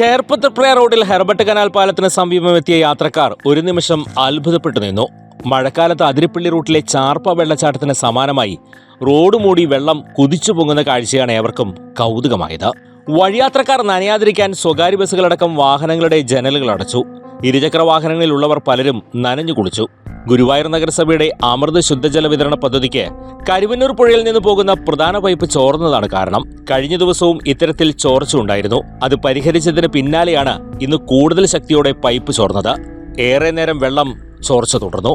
ചേർപ്പത്തപ്രയ റോഡിൽ ഹെർബട്ട് കനാൽ പാലത്തിന് സമീപമെത്തിയ യാത്രക്കാർ ഒരു നിമിഷം അത്ഭുതപ്പെട്ടു നിന്നു. മഴക്കാലത്ത് അതിരിപ്പള്ളി റൂട്ടിലെ ചാർപ്പ വെള്ളച്ചാട്ടത്തിന് സമാനമായി റോഡ് മൂടി വെള്ളം കുതിച്ചു പൊങ്ങുന്ന കാഴ്ചയാണ് ഏവർക്കും കൗതുകമായത്. വഴിയാത്രക്കാർ നനയാതിരിക്കാൻ സ്വകാര്യ ബസ്സുകളടക്കം വാഹനങ്ങളുടെ ജനലുകൾ അടച്ചു. ഇരുചക്ര വാഹനങ്ങളിലുള്ളവർ പലരും നനഞ്ഞു കുളിച്ചു. ഗുരുവായൂർ നഗരസഭയുടെ അമൃത് ശുദ്ധജല വിതരണ പദ്ധതിക്ക് കരുവന്നൂർ പുഴയിൽ നിന്ന് പോകുന്ന പ്രധാന പൈപ്പ് ചോർന്നതാണ് കാരണം. കഴിഞ്ഞ ദിവസവും ഇത്തരത്തിൽ ചോർച്ച ഉണ്ടായിരുന്നു. അത് പരിഹരിച്ചതിന് പിന്നാലെയാണ് ഇന്ന് കൂടുതൽ ശക്തിയോടെ പൈപ്പ് ചോർന്നത്. ഏറെ നേരം വെള്ളം ചോർച്ച തുടർന്നു.